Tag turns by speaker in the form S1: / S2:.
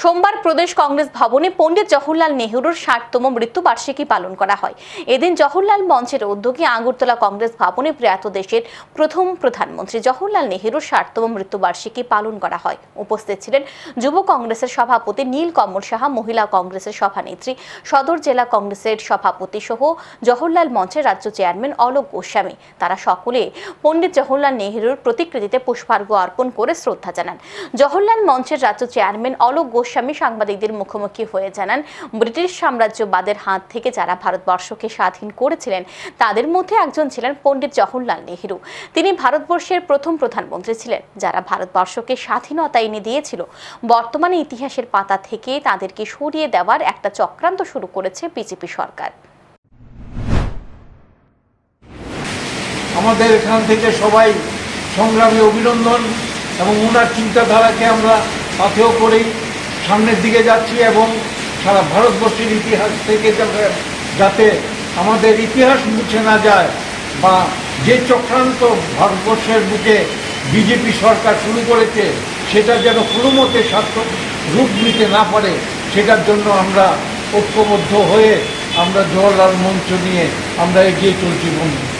S1: সোমবার প্রদেশ কংগ্রেস ভবনে পণ্ডিত জওহরলাল নেহরুর ষাটতম মৃত্যুবার্ষিকী পালন করা হয়। এদিন জওহরলাল মঞ্চের উদ্যোগে আগরতলা কংগ্রেস ভবনে প্রয়াত দেশের প্রথম প্রধানমন্ত্রী জওহরলাল নেহরুর ষাটতম মৃত্যুবার্ষিকী পালন করা হয়। উপস্থিত ছিলেন যুব কংগ্রেসের সভাপতি নীল কমল সাহা, মহিলা কংগ্রেসের সভানেত্রী, সদর জেলা কংগ্রেসের সভাপতি সহ জওহরলাল মঞ্চের রাজ্য চেয়ারম্যান অলোক গোস্বামী। তারা সকলে পণ্ডিত জওহরলাল নেহরুর প্রতিকৃতিতে পুষ্পার্ঘ অর্পণ করে শ্রদ্ধা জানান। জওহরলাল মঞ্চের রাজ্য চেয়ারম্যান অলোক গোস্বামী সাংবাদিকদের মুখোমুখি হয়ে জানান, ব্রিটিশ সাম্রাজ্যবাদের হাত থেকে যারা ভারতবর্ষকে স্বাধীন করেছিলেন, তাদের মধ্যে একজন ছিলেন পণ্ডিত জওহরলাল নেহরু। তিনি ভারতবর্ষের প্রথম প্রধানমন্ত্রী ছিলেন, যারা ভারতবর্ষকে স্বাধীনতা এনে দিয়েছিল। বর্তমানে ইতিহাসের পাতা থেকে তাদেরকে সরিয়ে দেওয়ার একটা চক্রান্ত শুরু করেছে বিজেপি সরকার।
S2: আমাদের এখান থেকে সবাই সংগ্রামে অভিনন্দন এবং ওনার চিন্তাধারাকে আমরা পাথেয় করেই সামনের দিকে যাচ্ছি এবং সারা ভারতবর্ষের ইতিহাস থেকে যাতে- আমাদের ইতিহাস মুছে না যায় বা যে চক্রান্ত ভারতবর্ষের বুকে বিজেপি সরকার শুরু করেছে, সেটা যেন কোনো মতে সার্থক রূপ নিতে না পারে, সেটার জন্য আমরা ঐক্যবদ্ধ হয়ে আমরা জওয়াহরলাল মঞ্চ নিয়ে আমরা এগিয়ে চলছি বন্ধু।